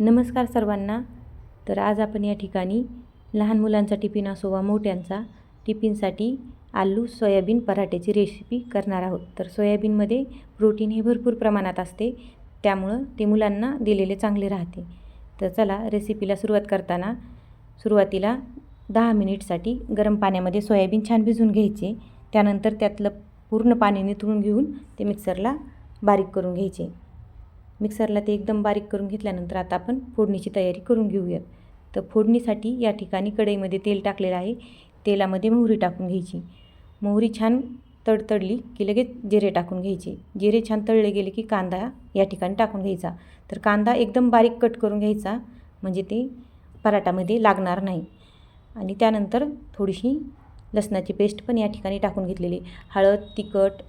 नमस्कार सर्वांना. तर आज आपण या ठिकाणी लहान मुलांचा टिफिन असो वा मोठ्यांचा टिफिनसाठी आलू सोयाबीन पराठ्याची रेसिपी करणार आहोत. तर सोयाबीनमध्ये प्रोटीन हे भरपूर प्रमाणात असते त्यामुळं ते मुलांना दिलेले चांगले राहते. तर चला रेसिपीला सुरुवात करताना सुरुवातीला दहा मिनिटसाठी गरम पाण्यामध्ये सोयाबीन छान भिजवून घ्यायचे. त्यानंतर त्यातलं पूर्ण पाणी निथळून घेऊन ते मिक्सरला बारीक करून घ्यायचे. मिक्सरला ते एकदम बारीक करून घेतल्यानंतर आता आपण फोडणीची तयारी करून घेऊयात. तर फोडणीसाठी या ठिकाणी कढईमध्ये तेल टाकलेलं आहे. तेलामध्ये मोहरी टाकून घ्यायची. मोहरी छान तडतडली की लगेच जिरे टाकून घ्यायचे. जिरे छान तळले गेले की कांदा या ठिकाणी टाकून घ्यायचा. तर कांदा एकदम बारीक कट करून घ्यायचा म्हणजे ते पराठामध्ये लागणार नाही. आणि त्यानंतर थोडीशी लसणाची पेस्ट पण या ठिकाणी टाकून घेतलेली हळद तिखट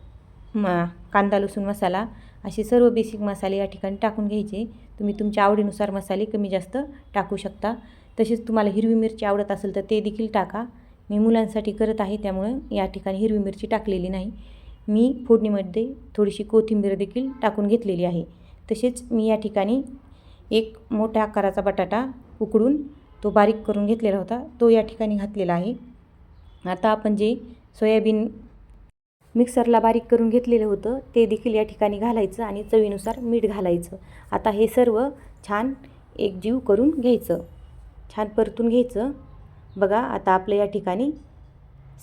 म कांदा लसूण मसाला असे सर्व बेसिक मसाले या ठिकाणी टाकून घ्यायचे. तुम्ही तुमच्या आवडीनुसार मसाले कमी जास्त टाकू शकता. तसेच तुम्हाला हिरवी मिरची आवडत असेल तर ते देखील टाका. मी मुलांसाठी करत आहे त्यामुळं या ठिकाणी हिरवी मिरची टाकलेली नाही. मी फोडणीमध्ये थोडीशी कोथिंबीर देखील टाकून घेतलेली आहे. तसेच मी या ठिकाणी एक मोठ्या आकाराचा बटाटा उकडून तो बारीक करून घेतलेला होता. तो या ठिकाणी घातलेला आहे. आता आपण जे सोयाबीन मिक्सरला बारीक करून घेतलेलं होतं. ते देखील या ठिकाणी घालायचं आणि चवीनुसार मीठ घालायचं. आता हे सर्व छान एकजीव करून घ्यायचं. छान परतून घ्यायचं. बघा आता आपलं या ठिकाणी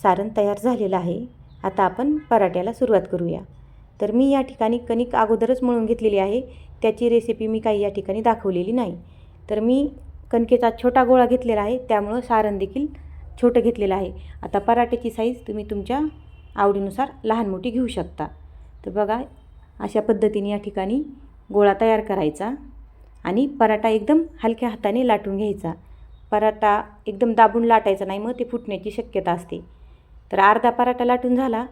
सारण तयार झालेलं आहे. आता आपण पराठ्याला सुरुवात करूया. तर मी या ठिकाणी कणिक अगोदरच मळून घेतलेली आहे. त्याची रेसिपी मी काही या ठिकाणी दाखवलेली नाही. तर मी कणकेचा छोटा गोळा घेतलेला आहे. त्यामुळं सारण देखील छोटं घेतलेलं आहे. आता पराठ्याची साईज तुम्ही तुमच्या आवडीनुसार लहान मोठी घेऊ शकता. तर बघा अशा पद्धतीने या ठिकाणी गोळा तयार करायचा आणि पराठा एकदम हलक्या हाताने लाटून घ्यायचा. पराठा एकदम दाबून लाटायचा नाही मग ते फुटण्याची शक्यता असते. तर अर्धा पराठा लाटून झाला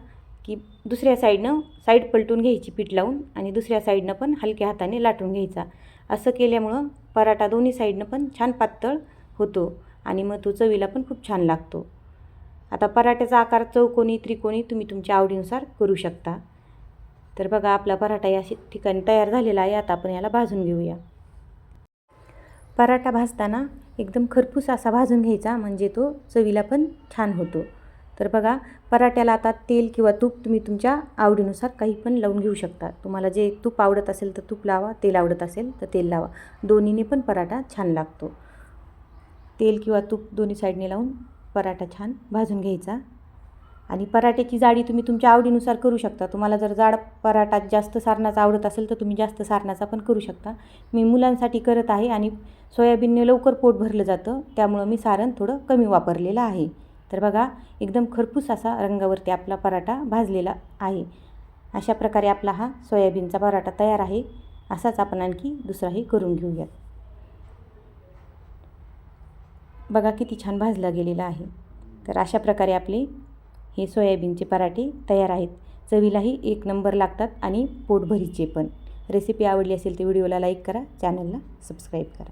की दुसऱ्या साईडनं साईड पलटून घ्यायची पीठ लावून आणि दुसऱ्या साईडनं पण हलक्या हाताने लाटून घ्यायचा. असं केल्यामुळं पराठा दोन्ही साईडनं पण छान पातळ होतो आणि मग तो चवीला पण खूप छान लागतो. आता पराठ्याचा आकार चौकोनी त्रिकोणी तुम्ही तुमच्या आवडीनुसार करू शकता. तर बघा आपला पराठा या ठिकाणी तयार झालेला आहे. आता आपण याला भाजून घेऊया. पराठा भाजताना एकदम खरपूस असा भाजून घ्यायचा म्हणजे तो चवीला पण छान होतो. तर बघा पराठ्याला आता तेल किंवा तूप तुम्ही तुमच्या आवडीनुसार काही पण लावून घेऊ शकता. तुम्हाला जे तूप आवडत असेल तर तूप लावा तेल आवडत असेल तर तेल लावा. दोन्हीने पण पराठा छान लागतो. तेल किंवा तूप दोन्ही साईडने लावून पराठा छान भाजून घ्यायचा. आणि पराठ्याची जाडी तुम्ही तुमच्या आवडीनुसार करू शकता. तुम्हाला जर जाड पराठा जास्त सारणाचा आवडत असेल तर तुम्ही जास्त सारणाचा पण करू शकता. मी मुलांसाठी करत आहे आणि सोयाबीनने लवकर पोट भरलं जातं. त्यामुळं मी सारण थोडं कमी वापरलेलं आहे. तर बघा एकदम खरपूस असा रंगावरती आपला पराठा भाजलेला आहे. अशा प्रकारे आपला हा सोयाबीनचा पराठा तयार आहे. असाच आपण आणखी दुसराही करून घेऊयात. बघा किती छान भाजला गेलेला आहे. तर अशा प्रकारे आपले हे सोयाबीनचे पराठे तयार आहेत. चवीलाही एक नंबर लागतात आणि पोटभरीचे पण. रेसिपी आवडली असेल तर व्हिडिओला लाईक करा चॅनलला सबस्क्राईब करा.